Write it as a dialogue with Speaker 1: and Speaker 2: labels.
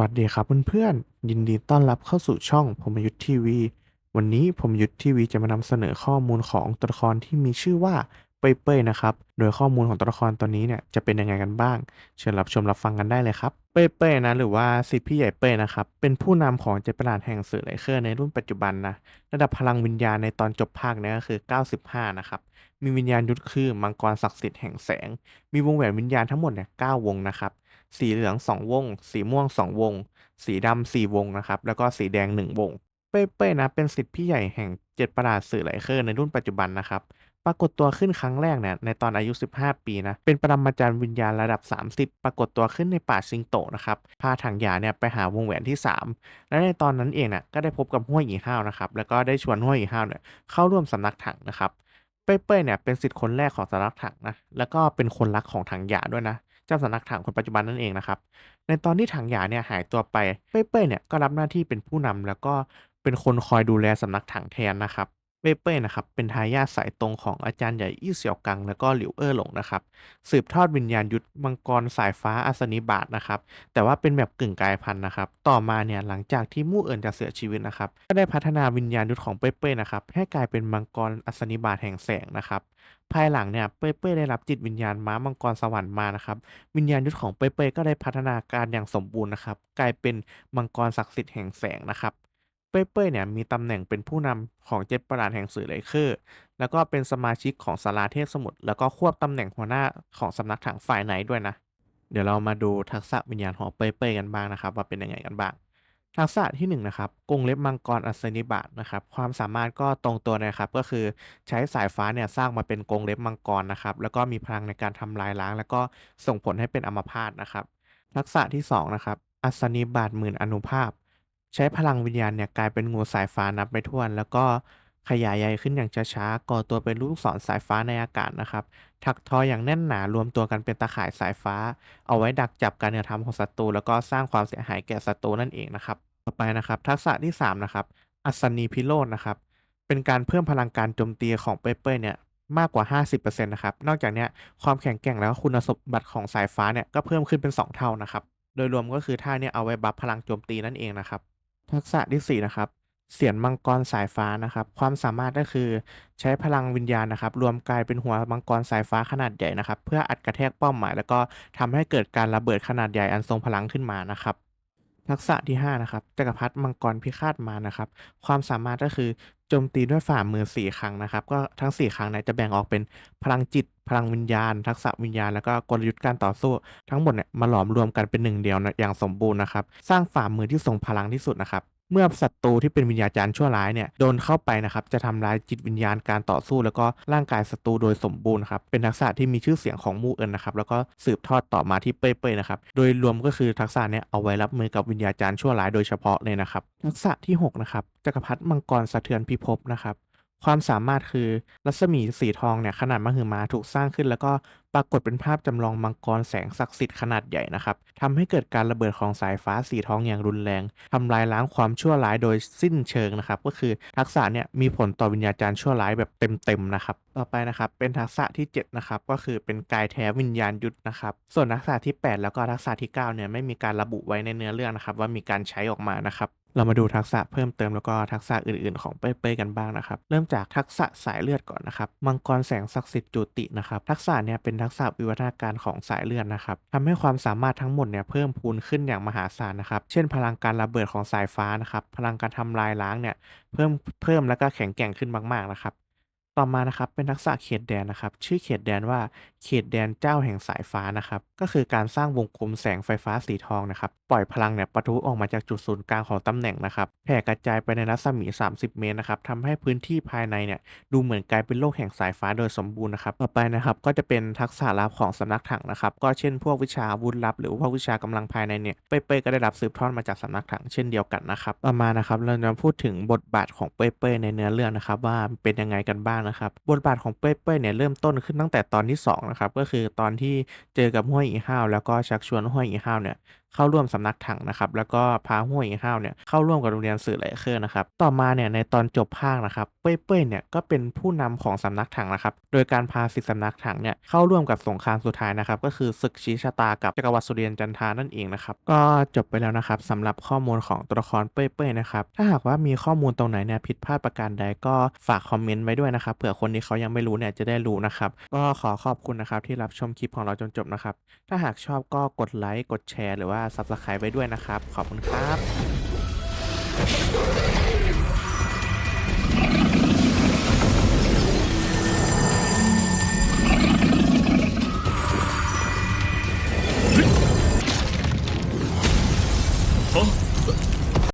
Speaker 1: สวัสดีครับเพื่อนๆ ยินดีต้อนรับเข้าสู่ช่องผมยุทธทีวี วันนี้ผมยุทธทีวีจะมานำเสนอข้อมูลของตัวละครที่มีชื่อว่าเป้ยเป้นะครับ โดยข้อมูลของตัวละครตัวนี้เนี่ยจะเป็นยังไงกันบ้าง เชิญรับชมรับฟังกันได้เลยครับ เป้ยเป้นะหรือว่าสิทธิพี่ใหญ่เป้ยนะครับ เป็นผู้นำของเจ็ดประหลาดแห่งสื่อไลเคอร์ในรุ่นปัจจุบันนะ ระดับพลังวิญญาณในตอนจบภาคเนี่ยก็คือ 95 นะครับ มีวิญญาณยุทธคือมังกรศักดิ์สิทธิ์แห่งแสง มีวงแหวนวิญญาณทั้งหมดเนี่ย9วงนะครับ สีเหลือง 2 วง สีม่วง 2 วง สีดำ4วงนะครับ แล้วก็สีแดง 1 วง เป้ๆนะ เป็นสิทธิ์พี่ใหญ่แห่งเจ็ดประหลาดสื่อไลเคอร์ในรุ่นปัจจุบันนะครับ ปรากฏตัวขึ้นครั้งแรกเนี่ยในตอนอายุ 15 ปีนะ เป็นปรมาจารย์วิญญาณระดับ 30 ปรากฏตัวขึ้นในป่าซิงโตนะครับ พาถังหยาเนี่ยไปหาวงแหวนที่ 3 และในตอนนั้นเองน่ะก็ได้พบกับห้วยอีห้าวนะครับ แล้วก็ได้ชวนห้วยอีห้าวเนี่ยเข้าร่วมสำนักถังนะครับเป้ยๆเนี่ยเป็นสิทธิ์คนแรกของสำนักถังนะ แล้วก็เป็นคนรักของถังหยาด้วยนะ เจ้าสำนักถังคนปัจจุบันนั่นเองนะครับ ในตอนที่ถังหยาเนี่ยหายตัวไป เป้ยๆเนี่ยก็รับหน้าที่เป็นผู้นำแล้วก็เป็นคนคอยดูแลสำนักถังแทนนะครับ เป้ยๆนะครับเป็นทายาทสายตรงของอาจารย์ใหญ่อี้เสี่ยวกัง แล้วก็หลิวเอ้อหลงนะครับสืบทอดวิญญาณยุทธมังกรสายฟ้าอัศนิบาตนะครับแต่ว่าเป็นแบบกึ่งกายพันธุ์นะครับต่อมาเนี่ยหลังจากที่มู่เอิญจะเสียชีวิตนะครับก็ได้พัฒนาวิญญาณยุทธของเป้ยๆนะครับให้กลายเป็นมังกรอัศนิบาตแห่งแสงนะครับภายหลังเนี่ยเป้ยๆได้รับจิตวิญญาณม้ามังกรสวรรค์มานะครับวิญญาณยุทธของเป้ยๆก็ได้พัฒนาการอย่างสมบูรณ์นะครับกลายเป็นมังกรศักดิ์สิทธิ์แห่งแสงนะครับ เป้ยๆเนี่ยมีตำแหน่งเป็นผู้นำของเจ็ดประหลาดแห่งสื่อไลเคอร์แล้วก็เป็นสมาชิกของสาราเทพสมุทรแล้วก็ควบตำแหน่งหัวหน้าของสำนักถังฝ่ายไหนด้วยนะ เดี๋ยวเรามาดูทักษะวิญญาณของเป้ยๆกันบ้างนะครับ ว่าเป็นยังไงกันบ้าง ทักษะที่1นงนะครับกงเล็บมังกรอัศนิบาตนะครับความสามารถก็ตรงตัวนะครับก็คือใช้สายฟ้าเนี่ยสร้างมาเป็นกงเล็บมังกรนะครับแล้วก็มีพลังในการทำลายล้าง แล้วก็ส่งผลให้เป็นอัมพาตนะครับทักษะที่2นะครับอัศนิบาตหมื่นอนุภาพ ใช้พลังวิญญาณเนี่ยกลายเป็นงูสายฟ้านับไม่ถ้วน แล้วก็ขยายใยขึ้นอย่างช้าๆก่อตัวเป็นลูกศรสายฟ้าในอากาศนะครับ ถักทออย่างแน่นหนารวมตัวกันเป็นตาข่ายสายฟ้า เอาไว้ดักจับการกระทำของศัตรูแล้วก็สร้างความเสียหายแก่ศัตรูนั่นเองนะครับ ต่อไปนะครับทักษะที่3นะครับอัศนีพิโรธนะครับเป็นการเพิ่มพลังการโจมตีของเป้ยๆเนี่ยมากกว่า 50%นะครับ นอกจากนี้ความแข็งแกร่งแล้วก็คุณสมบัติของสายฟ้าเนี่ยก็เพิ่มขึ้นเป็น 2 เท่านะครับ โดยรวมก็คือท่าเนี่ยเอาไว้บัฟพลังโจมตีนั่นเองนะครับ ทักษะที่ 4 นะครับ เสียนมังกรสายฟ้านะครับ ความสามารถก็คือใช้พลังวิญญาณนะครับ รวมกลายเป็นหัวมังกรสายฟ้าขนาดใหญ่นะครับ เพื่ออัดกระแทกเป้าหมาย แล้วก็ทำให้เกิดการระเบิดขนาดใหญ่อันทรงพลังขึ้นมานะครับทักษะที่ 5 นะครับจักรพรรดิมังกรพิฆาตมานะครับ ความสามารถก็คือ โจมตีด้วยฝ่ามือ 4 ครั้งนะครับ ก็ทั้ง 4 ครั้งเนี่ยจะแบ่งออกเป็นพลังจิต พลังวิญญาณ ทักษะวิญญาณ แล้วก็กลยุทธ์การต่อสู้ ทั้งหมดเนี่ยมาหลอมรวมกันเป็นหนึ่งเดียวนะอย่างสมบูรณ์นะครับ สร้างฝ่ามือที่ทรงพลังที่สุดนะครับ เมื่อศัตรูที่เป็นวิญญาจารย์ชั่วร้ายเนี่ยโดนเข้าไปนะครับจะทำลายจิตวิญญาณการต่อสู้ แล้วก็ร่างกายศัตรูโดยสมบูรณ์ครับเป็นทักษะที่มีชื่อเสียงของมู่เอิญนะครับแล้วก็สืบทอดต่อมาที่เป้ยๆนะครับโดยรวมก็คือทักษะเนี่ยเอาไว้รับมือกับวิญญาจารย์ชั่วร้ายโดยเฉพาะเลยนะครับทักษะที่หกนะครับจักรพรรดิมังกรสะเทือนพิภพนะครับ ความสามารถคือรัศมีสีทองเนี่ยขนาดมหึมาถูกสร้างขึ้น แล้วก็ปรากฏเป็นภาพจำลองมังกรแสงศักดิ์สิทธิ์ขนาดใหญ่นะครับทำให้เกิดการระเบิดของสายฟ้าสีทองอย่างรุนแรงทำลายล้างความชั่วร้ายโดยสิ้นเชิงนะครับก็คือทักษะเนี่ยมีผลต่อวิญญาจารย์ชั่วร้ายแบบเต็มๆนะครับต่อไปนะครับเป็นทักษะที่7นะครับก็คือเป็นกายแท้วิญญาณยุทธนะครับส่วนทักษะที่ 8 แล้วก็ทักษะที่9เนี่ยไม่มีการระบุไว้ในเนื้อเรื่องนะครับว่ามีการใช้ออกมานะครับ เรามาดูทักษะเพิ่มเติมแล้วก็ทักษะอื่นๆ ของเป้ยๆกันบ้างนะครับ เริ่มจากทักษะสายเลือดก่อนนะครับ มังกรแสงศักดิ์สิทธิ์จุตินะครับ ทักษะเนี่ยเป็นทักษะวิวัฒนาการของสายเลือดนะครับทำให้ความสามารถทั้งหมดเนี่ยเพิ่มพูนขึ้นอย่างมหาศาลนะครับ เช่น พลังการระเบิดของสายฟ้านะครับ พลังการทำลายล้างเนี่ยเพิ่มเพิ่มแล้วก็แข็งแกร่งขึ้นมากๆนะครับ ต่อมานะครับเป็นทักษะเขตแดนนะครับ ชื่อเขตแดนว่าเขตแดนเจ้าแห่งสายฟ้านะครับ ก็คือการสร้างวงกลมแสงไฟฟ้าสีทองนะครับ ปล่อยพลังเนี่ยปะทุออกมาจากจุดศูนย์กลางของตำแหน่งนะครับแผ่กระจายไปในรัศมี 30 เมตรนะครับทำให้พื้นที่ภายในเนี่ยดูเหมือนกลายเป็นโลกแห่งสายฟ้าโดยสมบูรณ์นะครับต่อไปนะครับก็จะเป็นทักษะลับของสำนักถังนะครับ ก็เช่นพวกวิชาอาวุธลับ หรือพว่าวิชากำลังภายในเนี่ยเป้ยๆก็ได้รับสืบทอดมาจากสำนักถังเช่นเดียวกันนะครับต่อมานะครับเราจะพูดถึงบทบาทของเป้ยๆในเนื้อเรื่องนะครับว่าเป็นยังไงกันบ้างนะครับบทบาทของเป้ยๆเนี่ยเริ่มต้นขึ้นตั้งแต่ตอนที่สองนะครับก็คือตอนที่เจอกับห้วยอีห้าวแล้วก็ชักชวนห้วยอีห้าวเนี่ยเข้าร่วมสำนักถังนะครับแล้วก็พาห้วยอีห้าวเนี่ยเข้าร่วมกับโรงเรียนสื่อไหลเคอร์นะครับต่อมาเนี่ยในตอนจบภาคนะครับเป้ยเป้ยเนี่ยก็เป็นผู้นำของสำนักถังนะครับโดยการพาสิทธิสำนักถังเนี่ยเข้าร่วมกับสงครามสุดท้ายนะครับก็คือศึกชี้ชะตากับจักรวรรดิสุริยันจันทานั่นเองนะครับก็จบไปแล้วนะครับสำหรับข้อมูลของตัวละครเป้ยเป้ยนะครับถ้าหากว่ามีข้อมูลตรงไหนเนี่ยผิดพลาดประการใดก็ฝากคอมเมนต์ไว้ด้วยนะครับเผื่อคนที่เขายังไม่รู้เนี่ยจะได้รู้นะครับก็ขอขอบคุณนะครับที่รับชมคลิปของเราจนจบนะครับถ้าหากชอบก็กดไลค์กดแชร์หรือว่า Subscribe ไว้ด้วยนะครับ ขอบคุณครับ